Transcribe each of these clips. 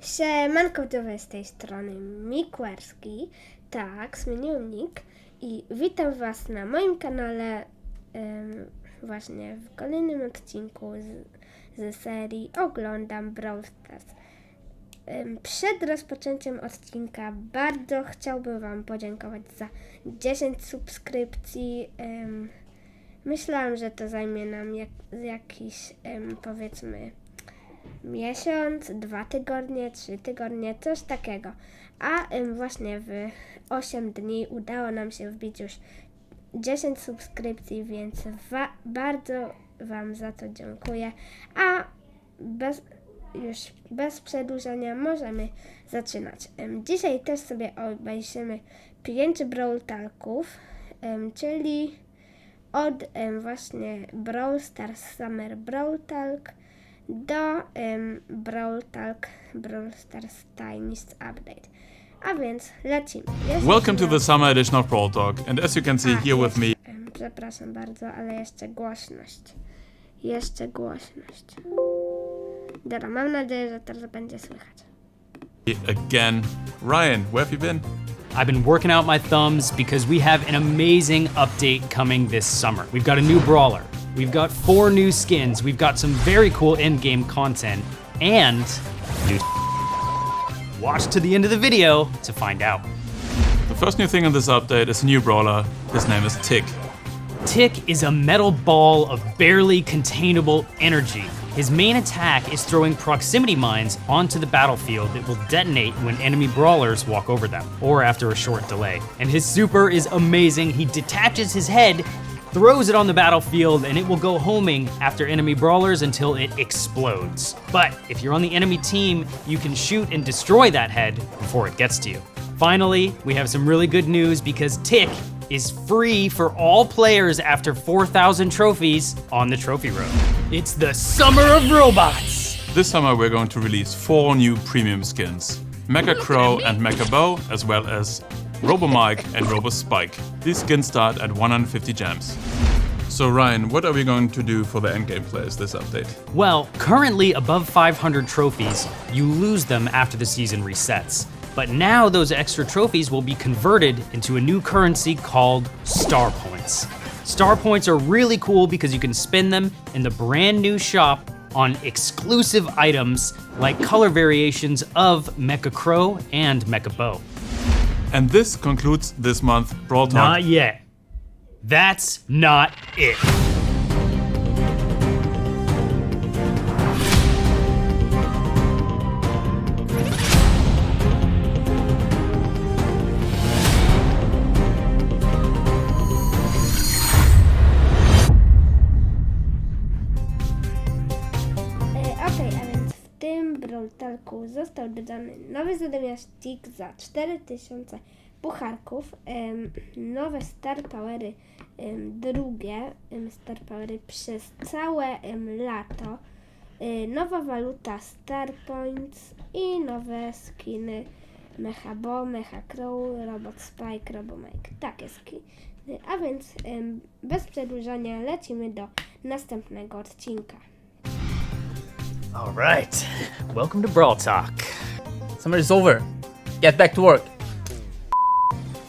Siemanko, widzowie, z tej strony Mikwerski. Tak, zmieniłem nick i witam Was na moim kanale em, właśnie w kolejnym odcinku z, z serii Oglądam Brawl Stars. Em, Przed rozpoczęciem odcinka bardzo chciałbym Wam podziękować za 10 subskrypcji. Em, Myślałam, że to zajmie nam jak, jakiś, em, powiedzmy, miesiąc, dwa tygodnie, trzy tygodnie, coś takiego. A em, właśnie w 8 dni udało nam się wbić już 10 subskrypcji, więc wa- bardzo Wam za to dziękuję. A bez, już bez przedłużenia możemy zaczynać. Em, Dzisiaj też sobie obejrzymy 5 Brawl Talków, em, czyli od em, właśnie Brawl Stars Summer Brawl Talk do em, Brawl Talk Brawl Stars Tiniest Update. A więc lecimy. Jeszcze Welcome to the summer edition of Brawl Talk, and as you can see A, here with me, jeszcze, em, Przepraszam bardzo, ale jeszcze głośność. Jeszcze głośność. Dobra, mam nadzieję, że teraz będzie słychać. again, Ryan, where have you been? I've been working out my thumbs because we have an amazing update coming this summer. We've got a new brawler, we've got four new skins, we've got some very cool end game content, and new. Watch to the end of the video to find out. The first new thing in this update is a new brawler. His name is Tick. Tick is a metal ball of barely containable energy. His main attack is throwing proximity mines onto the battlefield that will detonate when enemy brawlers walk over them, or after a short delay. And his super is amazing. He detaches his head, throws it on the battlefield, and it will go homing after enemy brawlers until it explodes. But if you're on the enemy team, you can shoot and destroy that head before it gets to you. Finally, we have some really good news because Tick is free for all players after 4,000 trophies on the Trophy Road. It's the Summer of Robots! This summer we're going to release four new premium skins. Mecha Crow and Mecha Bow, as well as Robo Mike and Robo Spike. These skins start at 150 gems. So Ryan, what are we going to do for the endgame players this update? Well, currently above 500 trophies, you lose them after the season resets. But now those extra trophies will be converted into a new currency called Star Points. Star Points are really cool because you can spend them in the brand new shop on exclusive items like color variations of Mecha Crow and Mecha Bow. And this concludes this month Brawl Talk. Not yet. That's not it. Nowy zamiastnik za 4000 pucharków, nowe Star Powery, drugie Star Powery przez całe lato, e, nowa waluta Star Points i nowe skiny Mecha Bo, Mecha Crow, Robot Spike, Robomike. Takie skiny. A więc bez przedłużania lecimy do następnego odcinka. All right. Welcome to Brawl Talk. Summer is over. Get back to work.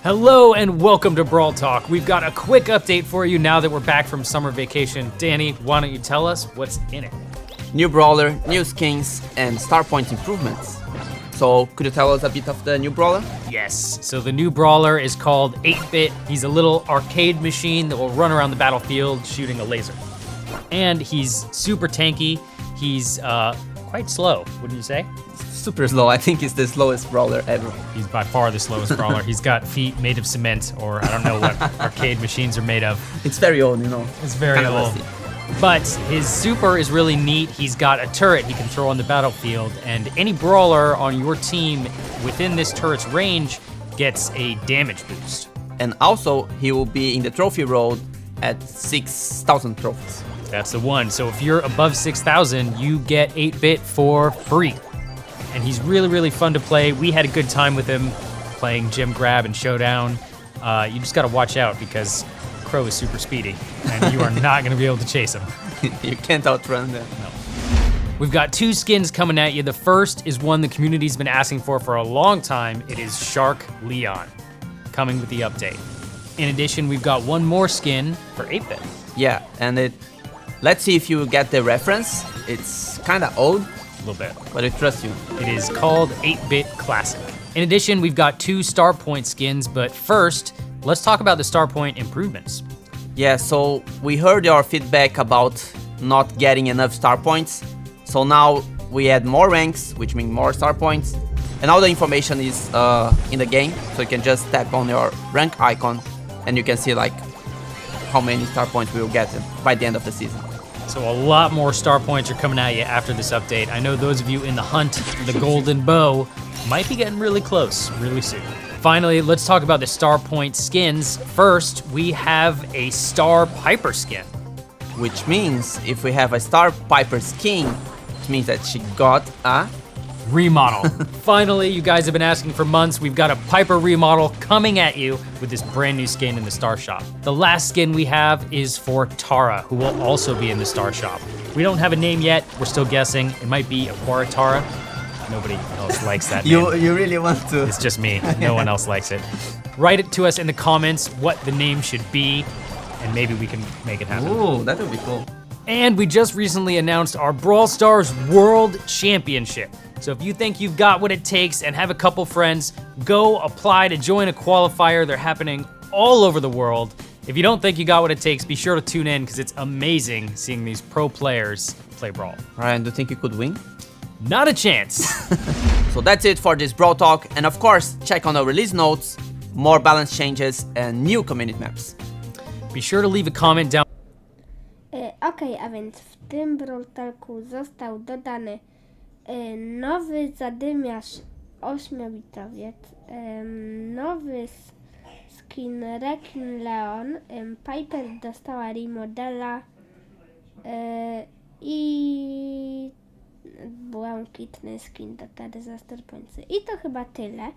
Hello and welcome to Brawl Talk. We've got a quick update for you now that we're back from summer vacation. Danny, why don't you tell us what's in it? New brawler, new skins, and star point improvements. So, could you tell us a bit of the new brawler? Yes, so the new brawler is called 8 Bit. He's a little arcade machine that will run around the battlefield shooting a laser. And he's super tanky. He's uh, quite slow, wouldn't you say? Super slow. I think it's the slowest brawler ever. He's by far the slowest brawler. He's got feet made of cement, or I don't know what arcade machines are made of. It's very old, you know. It's very Kinda old. But his super is really neat. He's got a turret he can throw on the battlefield, and any brawler on your team within this turret's range gets a damage boost. And also, he will be in the trophy road at 6,000 trophies. That's the one. So if you're above 6,000, you get 8 bit for free. And he's really, really fun to play. We had a good time with him playing Jim Grab and Showdown. Uh, you just got to watch out because Crow is super speedy, and you are not going to be able to chase him. you can't outrun them. No. We've got two skins coming at you. The first is one the community's been asking for for a long time. It is Shark Leon, coming with the update. In addition, we've got one more skin for 8-bit. Yeah, and it. Let's see if you get the reference. It's kind of old, little bit. but I trust you. It is called 8-bit Classic. In addition, we've got two Star Point skins, but first, let's talk about the Star Point improvements. Yeah, so we heard your feedback about not getting enough star points. So now we add more ranks, which means more star points. And all the information is uh, in the game, so you can just tap on your rank icon and you can see like how many star points we will get by the end of the season. So a lot more star points are coming at you after this update. I know those of you in the hunt for the golden bow might be getting really close really soon. Finally, let's talk about the star point skins. First, we have a Star Piper skin. Which means if we have a Star Piper skin, it means that she got a remodel. Finally, you guys have been asking for months. We've got a Piper remodel coming at you with this brand new skin in the Star Shop. The last skin we have is for Tara, who will also be in the Star Shop. We don't have a name yet. We're still guessing. It might be Aquara Tara. Nobody else likes that name. You you really want to? It's just me. No one else likes it. Write it to us in the comments what the name should be, and maybe we can make it happen. Ooh, that would be cool. And we just recently announced our Brawl Stars World Championship. So if you think you've got what it takes and have a couple friends, go apply to join a qualifier. They're happening all over the world. If you don't think you got what it takes, be sure to tune in because it's amazing seeing these pro players play Brawl. Ryan, do you think you could win? Not a chance. So that's it for this Brawl Talk, and of course, check on our release notes, more balance changes, and new community maps. be sure to leave a comment down Okej, a więc w tym Brawl Talku został dodany nowy zadymiarz ośmiobitowiec, em, nowy skin Rekin Leon, em, Piper dostała remodela e, i błękitny skin do Tary za Starpońcy. I to chyba tyle.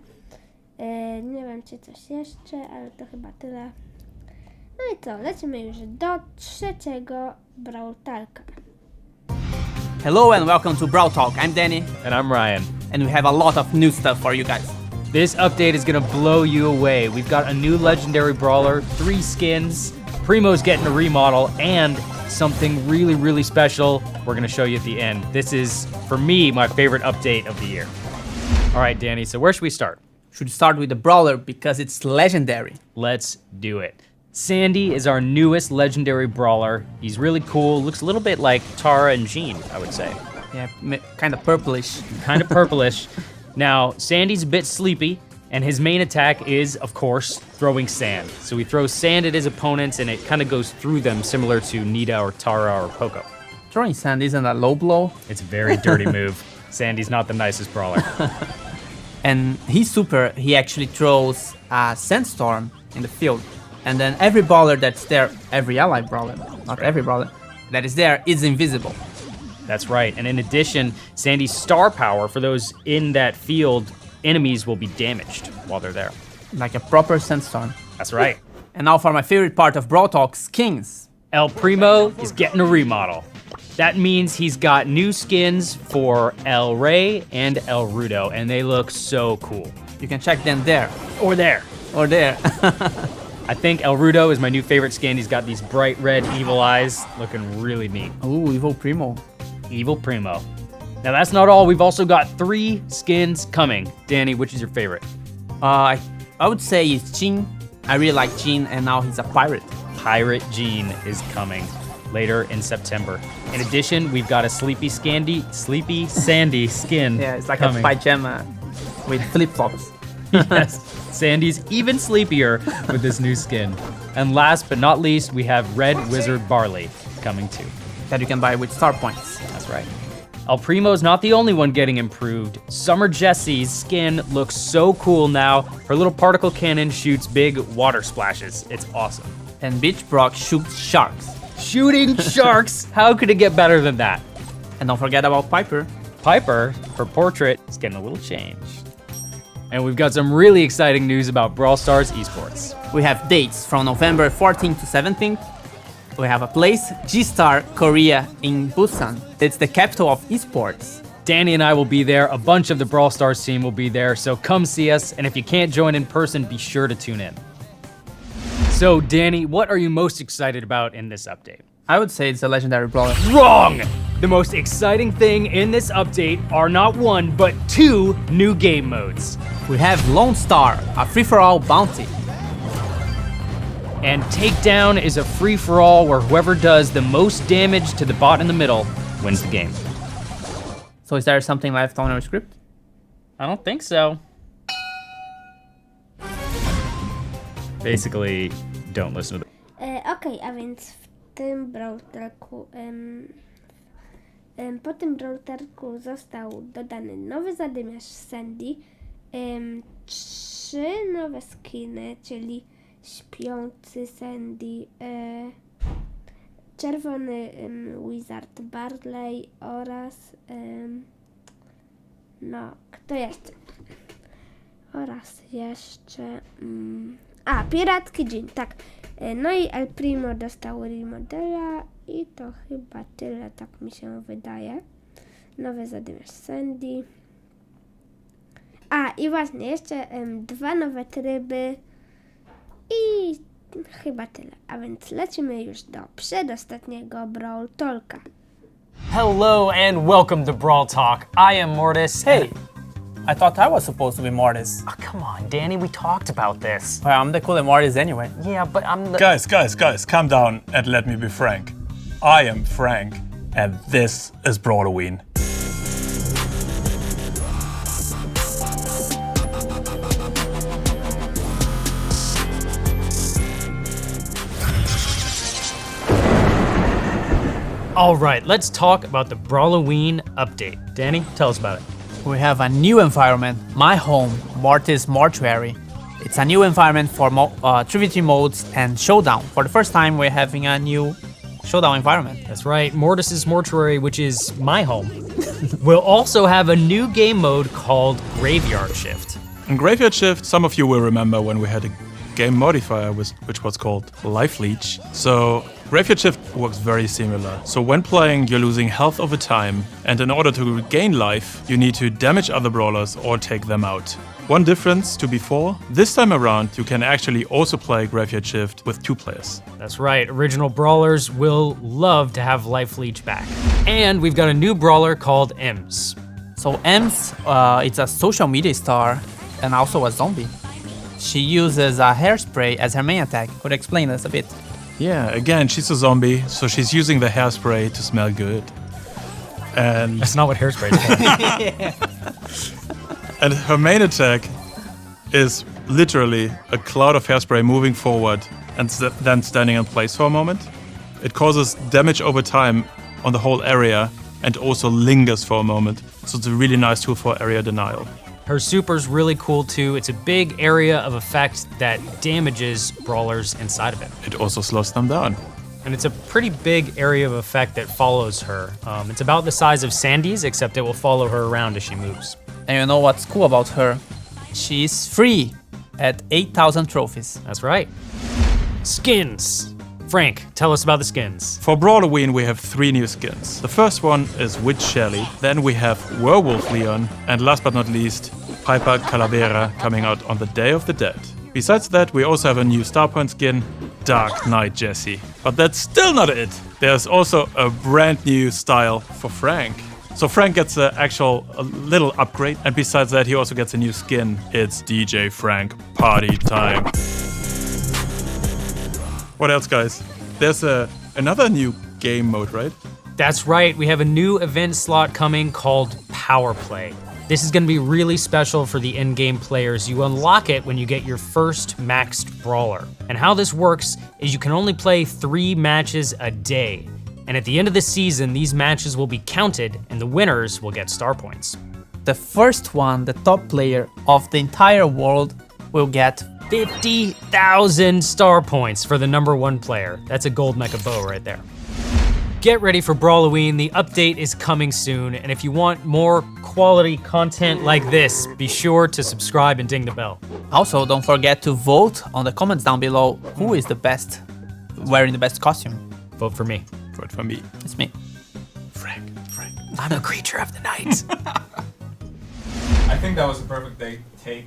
E, nie wiem, czy coś jeszcze, ale to chyba tyle. No i co, lecimy już do trzeciego Brawl Talka. Hello and welcome to Brawl Talk. I'm Danny, and I'm Ryan. and we have a lot of new stuff for you guys. This update is gonna blow you away. We've got a new legendary brawler, three skins, Primo's getting a remodel, and something really, really special we're gonna show you at the end. This is, for me, my favorite update of the year. All right, Danny, so where should we start? Should start with the Brawler because it's legendary. Let's do it. Sandy is our newest legendary brawler. He's really cool, looks a little bit like Tara and Jean, I would say. Yeah, kind of purplish. kind of purplish. Now, Sandy's a bit sleepy, and his main attack is, of course, throwing sand. So he throws sand at his opponents, and it kind of goes through them, similar to Nita or Tara or Poco. Throwing sand isn't a low blow, It's a very dirty move. Sandy's not the nicest brawler. and he's super. He actually throws a sandstorm in the field, and then every brawler that's there, every ally brawler, not every brawler that is there, is invisible. That's right. And in addition, Sandy's star power for those in that field, enemies will be damaged while they're there. like a proper sandstorm. That's right. And now for my favorite part of Brawl Talk, skins. El Primo is getting a remodel. That means he's got new skins for El Rey and El Rudo, and they look so cool. You can check them there Or there. or there. I think El Rudo is my new favorite skin. He's got these bright red evil eyes, looking really neat. Ooh, Evil Primo. Evil Primo. Now that's not all. We've also got three skins coming. Danny, which is your favorite? Uh, I, I would say it's Jin. I really like Jin, and now he's a pirate. Pirate Gene is coming later in September. In addition, we've got a Sleepy Scandy, Sleepy Sandy skin. Yeah, it's like coming. a pajama with flip flops. Yes, Sandy's even sleepier with this new skin. And last but not least, we have Red Wizard Barley coming too. that you can buy with star points. That's right. El Primo's not the only one getting improved. Summer Jessie's skin looks so cool now. Her little particle cannon shoots big water splashes. It's awesome. And Beach Brock shoots sharks. Shooting sharks! How could it get better than that? And don't forget about Piper. Piper, her portrait, is getting a little changed. And we've got some really exciting news about Brawl Stars esports. We have dates from November 14th to 17th. we have a place, G-Star Korea in Busan. It's the capital of esports. Danny and I will be there. A bunch of the Brawl Stars team will be there. So come see us. And if you can't join in person, be sure to tune in. So, Danny, what are you most excited about in this update? I would say it's a legendary brawler. Wrong! The most exciting thing in this update are not one, but two new game modes. We have Lone Star, a free-for-all bounty. And Takedown is a free for all where whoever does the most damage to the bot in the middle wins the game. So is there something left on our script? I don't think so. Basically, don't listen to the. E, Okej, a więc w tym Brawl Talku, em, em, po tym Brawl Talku został dodany nowy zadymiarz Sandy, em, trzy nowe skiny, czyli śpiący Sandy, e, czerwony em, Wizard Barley oraz em, no, kto jeszcze? Oraz jeszcze. Mm, a, Piracki Dzień, tak. E, No i El Primo dostał remodela i to chyba tyle, tak mi się wydaje. Nowy zadymiarz Sandy. A, i właśnie, jeszcze em, dwa nowe tryby i chyba tyle. A więc lecimy już do przedostatniego Brawl Talka. Hello and welcome to Brawl Talk. I am Mortis. Hey, I thought I was supposed to be Mortis. Oh, come on, Danny, we talked about this. Well, I'm the cool Mortis anyway. Yeah, but I'm the. Guys, guys, guys, calm down and let me be frank. I am Frank, and this is Broadween. All right, let's talk about the Brawloween update. Danny, tell us about it. We have a new environment, my home, Mortis Mortuary. It's a new environment for mo- uh, 3v3 modes and showdown. For the first time, we're having a new showdown environment. That's right, Mortis's Mortuary, which is my home, will also have a new game mode called Graveyard Shift. In Graveyard Shift, some of you will remember when we had a game modifier with, which was called Life Leech. So Graveyard Shift works very similar. So when playing, you're losing health over time, and in order to regain life, you need to damage other brawlers or take them out. One difference to before, this time around, you can actually also play Graveyard Shift with two players. That's right, original brawlers will love to have Life Leech back. And we've got a new brawler called Ems. So Ems, uh, it's a social media star and also a zombie. She uses a hairspray as her main attack. Could you explain this a bit? Yeah, again, she's a zombie, so she's using the hairspray to smell good. And That's not what hairspray is for. And her main attack is literally a cloud of hairspray moving forward and st- then standing in place for a moment. It causes damage over time on the whole area and also lingers for a moment. So it's a really nice tool for area denial. Her super's really cool too. It's a big area of effect that damages brawlers inside of it. It also slows them down. And it's a pretty big area of effect that follows her. Um, it's about the size of Sandy's, except it will follow her around as she moves. And you know what's cool about her? She's free at 8,000 trophies. That's right. Skins. Frank, tell us about the skins. For Brawloween, we have three new skins. The first one is Witch Shelly, then we have Werewolf Leon, and last but not least, Piper Calavera coming out on the Day of the Dead. Besides that, we also have a new Starpoint skin, Dark Knight Jesse. But that's still not it. There's also a brand new style for Frank. So Frank gets an actual little upgrade, and besides that, he also gets a new skin. It's DJ Frank Party Time. What else, guys? There's a another new game mode, right? That's right, we have a new event slot coming called Power Play. This is going to be really special for the in game players. You unlock it when you get your first maxed brawler. And how this works is you can only play three matches a day. And at the end of the season, these matches will be counted and the winners will get star points. The first one, the top player of the entire world, will get 50,000 star points for the number one player. That's a gold mecha bow right there. Get ready for Brawloween. The update is coming soon. And if you want more quality content like this, be sure to subscribe and ding the bell. Also, don't forget to vote on the comments down below who is the best, wearing the best costume. Vote for me. Vote for me. It's me. Frank, Frank. I'm a creature of the night. I think that was a perfect day take.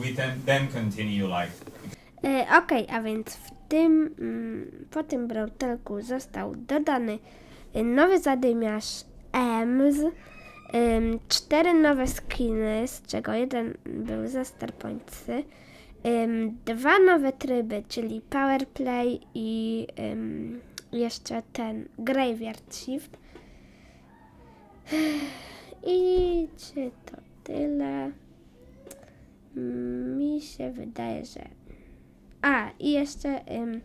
We then then continue E, a więc w tym, mm, po tym Brawltalku został dodany e, nowy zadymiarz EMS, ym, cztery nowe skiny, z czego jeden był za Starpointsy, dwa nowe tryby, czyli Powerplay i jeszcze ten Graveyard Shift. I czy to tyle? Mm, Mi się wydaje, że a, i jeszcze ym,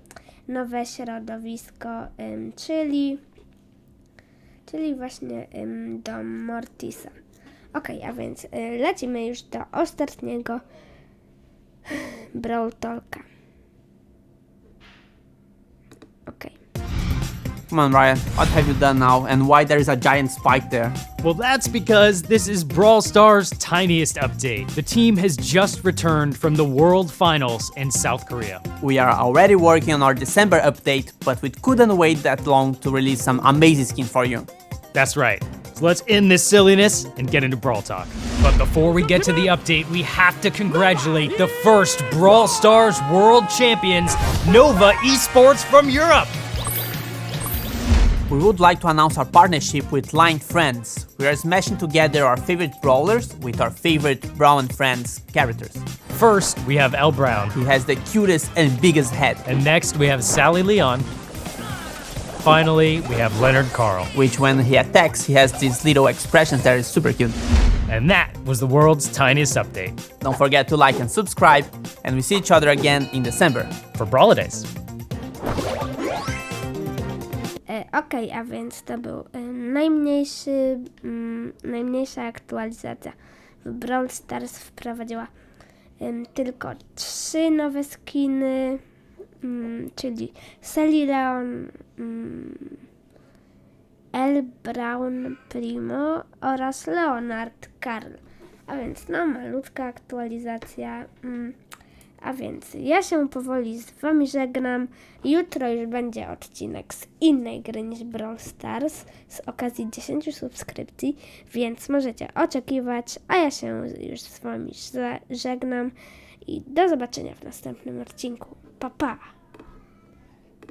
nowe środowisko, ym, czyli, czyli właśnie ym, Mortisa. Okej, a więc y, lecimy już do ostatniego Brawl Talka. Okej. Come on, Ryan. What have you done now, and why there is a giant spike there? well, that's because this is Brawl Stars' tiniest update. The team has just returned from the World Finals in South Korea. We are already working on our December update, but we couldn't wait that long to release some amazing skin for you. That's right. So let's end this silliness and get into Brawl Talk. But before we get to the update, we have to congratulate the first Brawl Stars World Champions, Nova Esports from Europe. We would like to announce our partnership with Line Friends. We are smashing together our favorite brawlers with our favorite Brown and Friends characters. First, we have El Brown. who has the cutest and biggest head, And next, we have Sally Leon. Finally, we have Leonard Carl. which when he attacks, he has these little expressions that is super cute. And that was the world's tiniest update Don't forget to like and subscribe, and we see each other again in December. for Brawlidays. Okej, a więc to był e, najmniejszy, mm, najmniejsza aktualizacja. W Brawl Stars wprowadziła tylko trzy nowe skiny, mm, czyli Sally Leon, mm, El Brown Primo oraz Leonard Karl. A więc no, malutka aktualizacja. A więc ja się powoli z Wami żegnam. Jutro już będzie odcinek z innej gry niż Brawl Stars z okazji 10 subskrypcji, więc możecie oczekiwać. A ja się już z Wami żegnam i do zobaczenia w następnym odcinku. Pa pa!